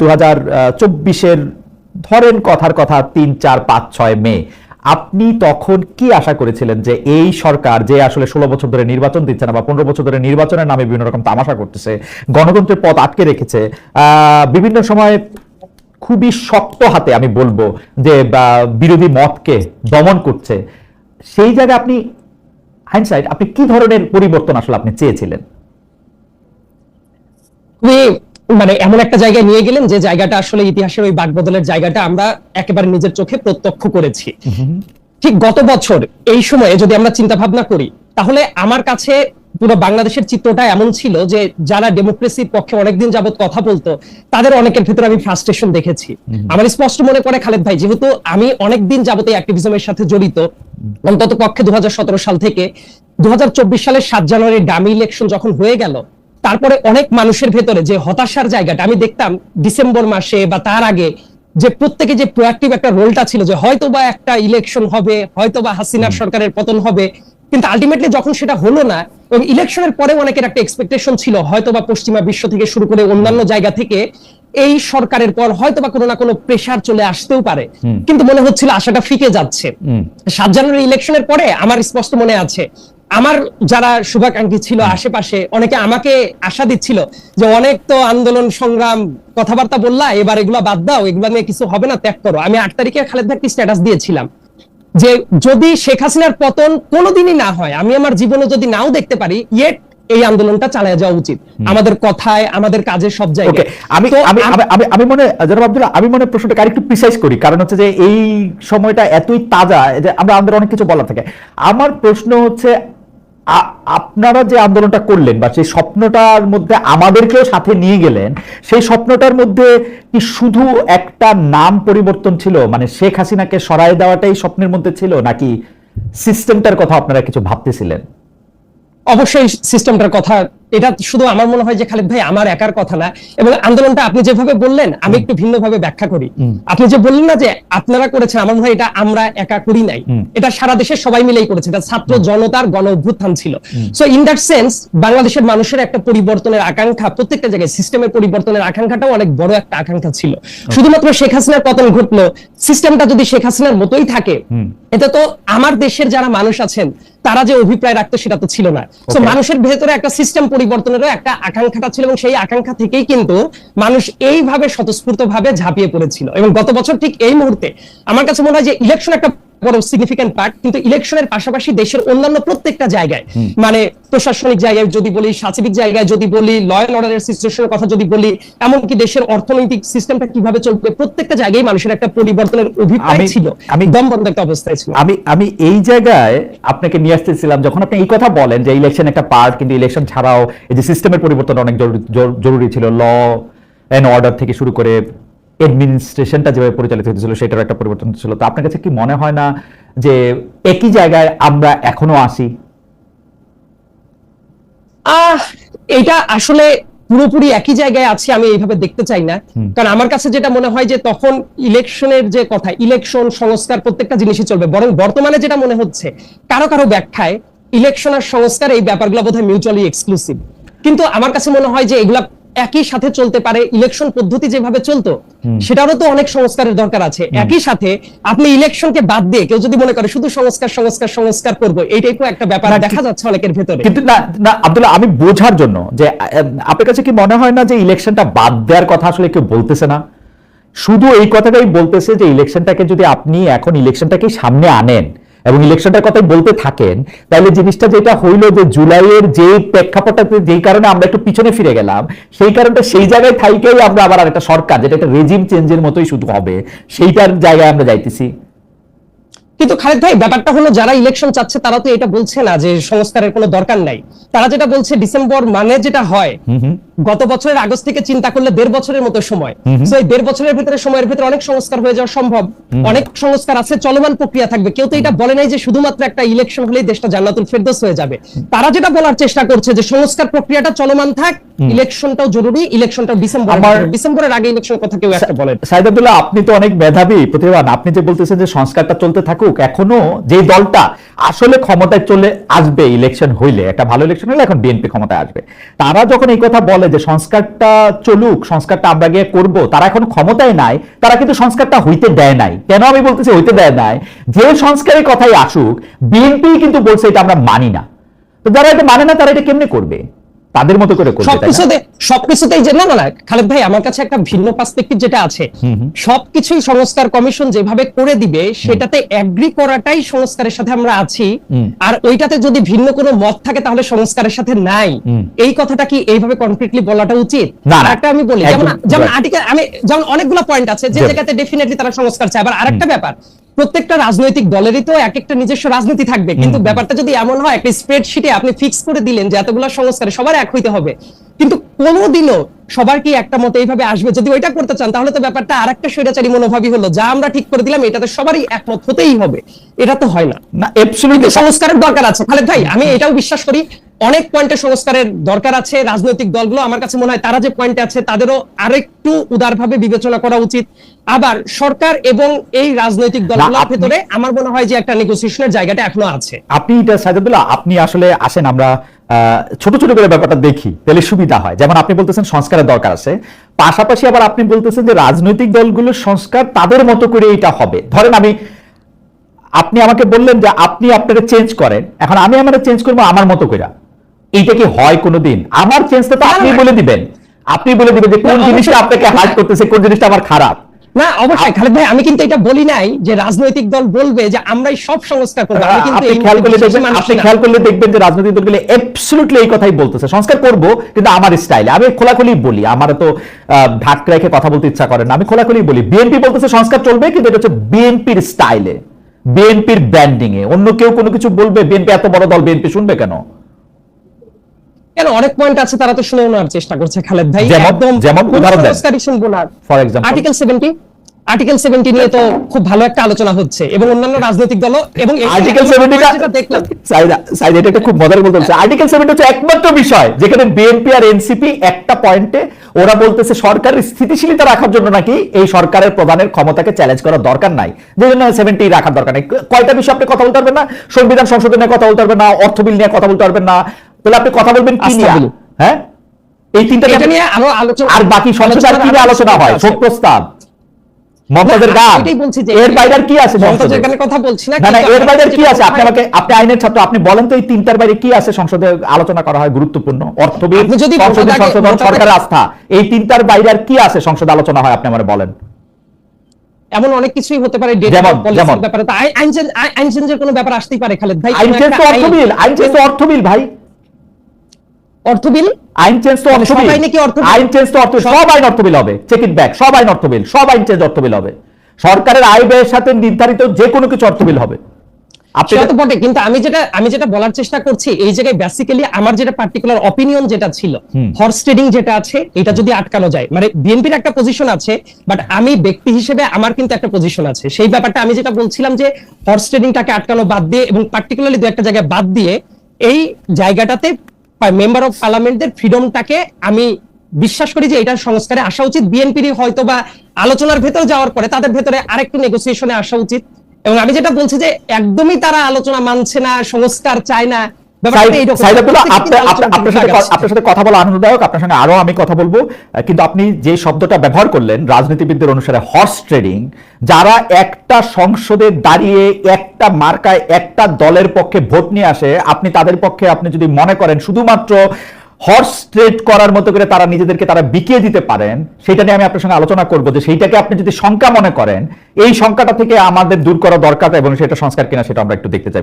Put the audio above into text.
দু হাজার চব্বিশের ধরেন কথার কথা তিন, চার, পাঁচ, ছয় মে। আপনি তখন কি আশা করেছিলেন যে এই সরকার যে আসলে ষোলো বছর ধরে নির্বাচন দিচ্ছে না বা পনেরো বছর ধরে নির্বাচনের নামে বিভিন্ন রকম তামাশা করতেছে, গণতন্ত্রের পথ আটকে রেখেছে বিভিন্ন সময় খুবই শক্ত হাতে আমি বলব যে বিরোধী মতকে দমন করছে, সেই জায়গায় আপনি হাইন্ডসাইড আপনি কি ধরনের পরিবর্তন আসলে আপনি চেয়েছিলেন? মানে এমন একটা জায়গায় নিয়ে গেলেন যে জায়গাটা আসলে ইতিহাসের ওই বাকবদলের জায়গাটা আমরা একেবারে নিজের চোখে প্রত্যক্ষ করেছি। ঠিক গত বছর এই সময়ে যদি আমরা চিন্তা ভাবনা করি তাহলে আমার কাছে পুরো বাংলাদেশের চিত্রটা এমন ছিল যে যারা ডেমোক্রেসির পক্ষে অনেকদিন যাবত কথা বলতো তাদের অনেকের ভেতরে আমি ফ্রাস্ট্রেশন দেখেছি। আমার স্পষ্ট মনে করে খালেদ ভাই যেহেতু আমি অনেকদিন যাবত এই অ্যাক্টিভিজমের সাথে জড়িত অন্তত পক্ষে দু হাজার সতেরো সাল থেকে দু হাজার চব্বিশ সালের সাত জানুয়ারি ডামি ইলেকশন যখন হয়ে গেল তারপরে অনেক মানুষের ভেতরে যে হতাশার জায়গাটা আমি দেখতাম ডিসেম্বর মাসে বা তার আগে যে প্রত্যেকে যে প্রোয়াক্টিভ একটা রোলটা ছিল যে হয়তো বা একটা ইলেকশন হবে হয়তো বা হাসিনার সরকারের পতন হবে কিন্তু আলটিমেটলি যখন সেটা হলো না এবং ইলেকশনের পরে অনেকের একটা এক্সপেকটেশন ছিল হয়তো বা পশ্চিমা বিশ্ব থেকে শুরু করে অন্যান্য জায়গা থেকে এই সরকারের পর হয়তো বা কোনো না কোনো প্রেশার চলে আসতেও পারে। কিন্তু মনে হচ্ছিল আশাটা ফিকে যাচ্ছে। সাত জানুয়ারি ইলেকশনের পরে আমার স্পষ্ট মনে আছে আমার যারা শুভাকাঙ্ক্ষী ছিল আশেপাশে অনেকে আমাকে আশা দিচ্ছিল যে অনেক তো আন্দোলন সংগ্রাম কথাবার্তা বললা এবার এগুলো বাদ দাও এগুলো নিয়ে কিছু হবে না ত্যাগ করো। আমি আট তারিখে খালেদ ভাই স্ট্যাটাস দিয়েছিলাম। যে যদি শেখ হাসিনার পতন কোনোদিনই না হয় আমি আমার জীবনে যদি নাও দেখতে পারি ইয়েট এই আন্দোলনটা চালিয়ে যাওয়া উচিত। আমাদের কথায় আমাদের কাজের সব জায়গায়। আমি আমি আমি- আমি আমি মনে জনাব আব্দুল্লাহ আমি মনে আরেকটু প্রিসাইজ করি। কারণ হচ্ছে যে এই সময়টা এতই তাজা যে আমরা আমাদের অনেক কিছু বলা থাকে। আমার প্রশ্ন হচ্ছে আপনারা যে আন্দোলনটা করলেন বা সেই স্বপ্নটার মধ্যে আমাদেরকেও সাথে নিয়ে গেলেন সেই স্বপ্নটার মধ্যে কি শুধু একটা নাম পরিবর্তন ছিল? মানে শেখ হাসিনাকে সরায় দেওয়াটাই স্বপ্নের মধ্যে ছিল? নাকি সিস্টেমটার কথা আপনারা কিছু ভাবতেছিলেন? অবশ্যই সিস্টেমটার কথা এটা শুধু আমার মনে হয় যে খালিদ ভাই আমার একার কথা না। এবং আন্দোলনটা আপনি যেভাবে বললেন আমি একটু ভিন্নভাবে ব্যাখ্যা করি। আপনি যে বললেন না যে আপনারা করেছেন আমার মনে হয় এটা আমরা একা করি নাই। এটা সারা দেশের সবাই মিলেই করেছে এটা ছাত্র জনতার গণ অভ্যুত্থান ছিল সো ইন দ্যাট সেন্স বাংলাদেশের মানুষের একটা পরিবর্তনের আকাঙ্ক্ষা প্রত্যেকটা জায়গায় সিস্টেমের পরিবর্তনের আকাঙ্ক্ষাটাও অনেক বড় একটা আকাঙ্ক্ষা ছিল। শুধুমাত্র শেখ হাসিনার পতন ঘটলো সিস্টেমটা যদি শেখ হাসিনার মতোই থাকে এটা তো আমার দেশের যারা মানুষ আছেন তারা যে অভিপ্রায় রাখতো সেটা তো ছিল না। তো Okay. মানুষের ভেতরে একটা সিস্টেম পরিবর্তনেরও একটা আকাঙ্ক্ষাটা ছিল এবং সেই আকাঙ্ক্ষা থেকেই কিন্তু মানুষ এইভাবে স্বতঃস্ফূর্ত ভাবে ঝাঁপিয়ে পড়েছিল। এবং গত বছর ঠিক এই মুহূর্তে আমার কাছে মনে হয় যে ইলেকশন একটা বড় সিগনিফিক্যান্ট পার্ট কিন্তু ইলেকশনের পাশাপাশি দেশের অন্যান্য প্রত্যেকটা জায়গায়। মানে প্রশাসনিক জায়গায় যদি বলি সাচিবিক জায়গায় যদি বলি ল অ্যান্ড অর্ডারের সিচুয়েশনের কথা যদি বলি এমনকি দেশের অর্থনৈতিক সিস্টেমটা কীভাবে চলবে প্রত্যেকটা জায়গায় মানুষের একটা পরিবর্তনের অভিপ্রায় ছিল। আমি- দম বন্ধ একটা অবস্থায় ছিল। আমি আমি এই জায়গায় আপনাকে নিয়ে আসতেছিলাম যখন আপনি এই কথা বলেন যে ইলেকশন একটা পার্ট কিন্তু ইলেকশন ছাড়াও এই যে সিস্টেমের পরিবর্তন অনেক জরুরি- ছিল। ল এন্ড অর্ডার থেকে শুরু করে অ্যাডমিনিস্ট্রেশনটা যেভাবে পরিচালিত হতেছিল সেটার একটা পরিবর্তন ছিল। তো আপনার কাছে কি মনে হয় না যে একই জায়গায় আমরা এখনও আসি? আহ এটা আসলে পুরোপুরি একই জায়গায় আছি আমি এইভাবে দেখতে চাই না। কারণ আমার কাছে যেটা মনে হয় যে তখন ইলেকশনের যে কথা ইলেকশন সংস্কার প্রত্যেকটা জিনিসই চলবে বরং বর্তমানে যেটা মনে হচ্ছে কারও কারও ব্যাখ্যায় ইলেকশন আর সংস্কার এই ব্যাপারগুলো বোধহয় মিউচুয়ালি এক্সক্লুসিভ কিন্তু আমার কাছে মনে হয় যে এগুলা একই সাথে চলতে পারে ইলেকশন পদ্ধতি যেভাবে চলতো সেটারও তো অনেক সংস্কারের দরকার আছে। একই সাথে আপনি ইলেকশনকে বাদ দিয়ে কেউ যদি মনে করে শুধু সংস্কার সংস্কার সংস্কার করব এইটাই তো একটা ব্যাপার। দেখা যাচ্ছে অনেকের ভেতরে। কিন্তু না না আব্দুল্লাহ আমি বোঝার জন্য যে আপনার কাছে কি মনে হয় না যে ইলেকশনটা বাদ দেওয়ার কথা আসলে কেউ বলতেছে না? শুধু এই কথাটাই বলতেছে যে ইলেকশনটাকে যদি আপনি এখন ইলেকশনটাকে সামনে আনেন এবং ইলেকশনটার কথাই বলতে থাকেন তাহলে জিনিসটা যেটা হইল যে জুলাইয়ের যে প্রেক্ষাপটটাতে যেই কারণে আমরা একটু পিছনে ফিরে গেলাম সেই কারণটা সেই জায়গায় থাইকেই আমরা আবার আরেকটা সরকার যেটা একটা রেজিম চেঞ্জের মতোই শুধু হবে সেইটার জায়গায় আমরা যাইতেছি। কিন্তু খালেদ ভাই ব্যাপারটা হলো যারা ইলেকশন চাচ্ছে তারা তো এটা বলছে না যে সংস্কারের কোনো দরকার নাই। তারা যেটা বলছে ডিসেম্বর মানে যেটা হয় গত বছরের আগস্ট থেকে চিন্তা করলে দেড় বছরের মতো সময়। তো এই দেড় বছরের ভিতরে সময়ের ভিতরে অনেক সংস্কার হয়ে যাওয়া সম্ভব। অনেক সংস্কার আছে চলমান প্রক্রিয়া থাকবে। কেউ তো এটা বলে নাই যে শুধুমাত্র একটা ইলেকশন হলেই দেশটা জান্নাতুল ফেরদৌস হয়ে যাবে। তারা যেটা বলার চেষ্টা করছে যে সংস্কার প্রক্রিয়াটা চলমান থাক ইলেকশনটাও জরুরি ইলেকশনটা ডিসেম্বর ডিসেম্বরের আগে ইলেকশন কথা কেউ একটা বলেন সাইদ আব্দুল্লাহ আপনি তো অনেক মেধাবী। প্রতিভান আপনি যে বলতেছেন যে সংস্কারটা চলতে থাকুক এখনও যে দলটা আসলে ক্ষমতায় চলে আসবে ইলেকশন হইলে। একটা ভালো ইলেকশন হলে এখন বিএনপি ক্ষমতায় আসবে। তারা যখন এই কথা বলে যে সংস্কারটা চলুক, সংস্কারটা আমরা গিয়ে করব, তারা এখন ক্ষমতায় নাই, তারা কিন্তু সংস্কারটা হইতে দেয় নাই। কেন আমি বলতেছি হইতে দেয় নাই? যে সংস্কারের কথাই আসুক বিএনপি কিন্তু বলছে এটা আমরা মানি না। তো যারা এটা মানে না, তারা এটা কেমনে করবে? তাদের মতো করে করবে তাই সবকিছুতে সবকিছুতেই যে না না খালেদ ভাই আমার কাছে একটা ভিন্ন পার্সপেক্টিভ যেটা আছে। সবকিছুই সংস্কার কমিশন যেভাবে করে দিবে সেটাতে এগ্রি করাটাই সংস্কারের সাথে আমরা আছি। আর ওইটাতে যদি ভিন্ন কোনো মত থাকে তাহলে সংস্কারের সাথে নাই। এই কথাটা কি এইভাবে কনক্রিটলি বলাটা উচিত। একটা আমি বলি যেমন যেমন আর্টিকেল আমি যেমন অনেকগুলো পয়েন্ট আছে যে জায়গাতে ডেফিনেটলি তারা সংস্কার চায়। আবার আরেকটা ব্যাপার প্রত্যেকটা রাজনৈতিক দলেরই তো এক একটা নিজস্ব রাজনীতি থাকবে। কিন্তু ব্যাপারটা যদি এমন হয় একটা স্প্রেডশিটে আপনি ফিক্স করে দিলেন যে এতগুলো সংস্কারে সবার এক হইতে হবে। কিন্তু কোনোদিনও সবার কি একটা মত এইভাবে আসবে। যদি ওইটা করতে চান তাহলে তো ব্যাপারটা আরেকটা স্বৈরাচারী মনোভাবই হলো। যা আমরা ঠিক করে দিলাম এটাতে সবারই একমত হতেই হবে। এটা তো হয় না। না absolutely সংস্কারের দরকার আছে। খালেদ ভাই আমি এটাও বিশ্বাস করি অনেক পয়েন্টে সংস্কারের দরকার আছে। রাজনৈতিক দলগুলো আমার কাছে মনে হয় তারা যে পয়েন্টে আছে তাদেরও আরেকটু উদারভাবে বিবেচনা করা উচিত। আবার সরকার এবং এই রাজনৈতিক দলগুলোর ভেতরে আমার মনে হয় যে একটা নেগোসিয়েশনের জায়গাটা এখনও আছে। আপনি এটা সাইদুল্লাহ আপনি আসলে আসেন আমরা ছোট ছোট করে ব্যাপারটা দেখি তাহলে সুবিধা হয়। যেমন আপনি বলতেছেন সংস্কারের দরকার আছে। পাশাপাশি আবার আপনি বলতেছেন যে রাজনৈতিক দলগুলোর সংস্কার তাদের মতো করে এটা হবে। ধরেন আমি আপনি আমাকে বললেন যে আপনি আপনারা চেঞ্জ করেন। এখন আমি আমার চেঞ্জ করব আমার মতো করে এইটা কি হয় কোনোদিন? আমার চেঞ্জটা তো আপনি বলে দিবেন। আপনি বলে দিবেন যে কোন জিনিসটা আপনাকে হার্ট করতেছে কোন জিনিসটা আমার খারাপ। না অবশ্যই। খালেদ ভাই আমি কিন্তু এটা বলি নাই যে রাজনৈতিক দল বলবে যে আমরাই সব সংস্কার করব। আমি কিন্তু আপনি খেয়াল করলে দেখবেন আপনি খেয়াল করলে দেখবেন যে রাজনৈতিক দলগুলো অ্যাবসলিউটলি এই কথাই বলতেছে। সংস্কার করব কিন্তু আমার স্টাইলে আমি খোলাখুলি বলি আমার তো ঢাক রেখে কথা বলতে ইচ্ছা করে না। আমি খোলাখুলি বলি বিএনপি বলতেছে সংস্কার চলবে কিন্তু এটা হচ্ছে বিএনপির স্টাইলে বিএনপির ব্র্যান্ডিং এ। অন্য কেউ কোনো কিছু বলবে বিএনপি এত বড় দল বিএনপি শুনবে কেন? কেন? অনেক পয়েন্ট আছে তারা তো শুনে নেওয়ার চেষ্টা করছে খালেদ ভাই? একদম যেমন? উদাহরণ দেন। For example article seventy article seventy নিয়ে তো খুব ভালো একটা আলোচনা হচ্ছে এবং অন্যান্য রাজনৈতিক দল এবং আর্টিকেল এই- সেভেন্টিটা যেটা দেখলাম। সাইদ এটা একটা খুব মজার বলতে হচ্ছে আর্টিকেল সেভেন্টি হচ্ছে একমাত্র বিষয় যেখানে বিএনপি আর এনসিপি একটা পয়েন্টে ওরা বলতেছে সরকারের স্থিতিশীলতা রাখার জন্য নাকি এই সরকারের প্রধানের ক্ষমতাকে চ্যালেঞ্জ করার দরকার নাই। যে জন্য সেভেন্টি রাখার দরকার নেই। কয়টা বিষয় আপনি কথা বলতে পারবেন না? সংবিধান সংশোধনের কথা বলতে পারবেন না অর্থ বিল নিয়ে কথা বলতে পারবেন না। তাহলে আপনি কথা বলবেন কি নিয়ে? হ্যাঁ? এই তিনটা এটা নিয়ে আরও আলোচনা আর বাকি আর কি আলোচনা হয়? শোক প্রস্তাব। মমতাজের গান। এটাই বলছি যে এর বাইরে কি আছে মমতাজের গানের কথা বলছি না না না এর বাইরে কি আছে? আপনি আমাকে আপনি আইনের ছাত্র আপনি বলেন তো এই তিনটার বাইরে কি আছে সংসদে আলোচনা করা হয় গুরুত্বপূর্ণ? আপনি যদি সংসদীয় মোটাদাগে- সংশোধন মোটাদাগে- সরকারের আস্থা এই তিনটার বাইরে আর কি আছে সংসদে আলোচনা হয় আপনি আমার বলেন। এমন অনেক কিছুই হতে পারে ব্যাপারে। আইন চেঞ্জ চেঞ্জের কোনো ব্যাপার আসতেই পারে খালেদ ভাই আইন চেঞ্জ তো একটা অর্থ আইন- বিল আইন চেঞ্জ তো অর্থ বিল ভাই। অর্থ বিল আইন চেঞ্জ তো অর্থ বিল আইনে অর্থ আইন চেঞ্জ তো অর্থ সব আইন অর্থ বিল হবে। চেক ইট ব্যাক সব আইন অর্থ বিল সব আইন চেঞ্জ অর্থ বিল হবে। সরকারের আয় ব্যয়ের সাথে নির্ধারিত যে কোনো কিছু অর্থ বিল হবে সেটা তো বটে কিন্তু আমি যেটা আমি যেটা বলার চেষ্টা করছি এই জায়গায় বেসিক্যালি আমার যেটা পার্টিকুলার অপিনিয়ন যেটা ছিল হর্স ট্রেডিং যেটা আছে এটা যদি আটকানো যায় মানে বিএনপির একটা পজিশন আছে বাট আমি ব্যক্তি হিসেবে আমার কিন্তু একটা পজিশন আছে। সেই ব্যাপারটা আমি যেটা বলছিলাম যে হর্স ট্রেডিংটাকে আটকানো বাদ দিয়ে এবং পার্টিকুলারলি দু একটা জায়গায় বাদ দিয়ে এই জায়গাটাতে মেম্বার অফ পার্লামেন্টের ফ্রিডমটাকে আমি বিশ্বাস করি যে এটা সংস্কারে আসা উচিত। বিএনপির হয়তো বা আলোচনার ভেতরে যাওয়ার পরে তাদের ভেতরে আরেকটু নেগোসিয়েশনে আসা উচিত। এবং আমি যেটা বলছি যে একদমই তারা আলোচনা মানছে না, সংস্কার চায় না ব্যাপারটা সাইদ- এইরকম। সাইদ আব্দুল্লাহ, প্রত্যেকে আপনার- কিন্তু আপনার- আলোচনা আপনার সাথে আগাচ্ছে। আপনার সাথে কথা বলা আনন্দদায়ক আপনার সঙ্গে আরও আমি কথা বলব কিন্তু আপনি যে শব্দটা ব্যবহার করলেন রাজনীতিবিদদের অনুসারে হর্স ট্রেডিং যারা একটা সংসদে দাঁড়িয়ে একটা মার্কায় একটা দলের পক্ষে ভোট নিয়ে আসে আপনি তাদের পক্ষে আপনি যদি মনে করেন শুধুমাত্র হর্স ট্রেড করার মতো করে তারা নিজেদেরকে তারা বিকিয়ে দিতে পারেন সেটা নিয়ে আমি আপনার সঙ্গে আলোচনা করব যে সেইটাকে আপনি যদি শঙ্কা মনে করেন এই শঙ্কাটা থেকে আমাদের দূর করা দরকার এবং সেটা সংস্কার কিনা সেটা আমরা একটু দেখতে চাই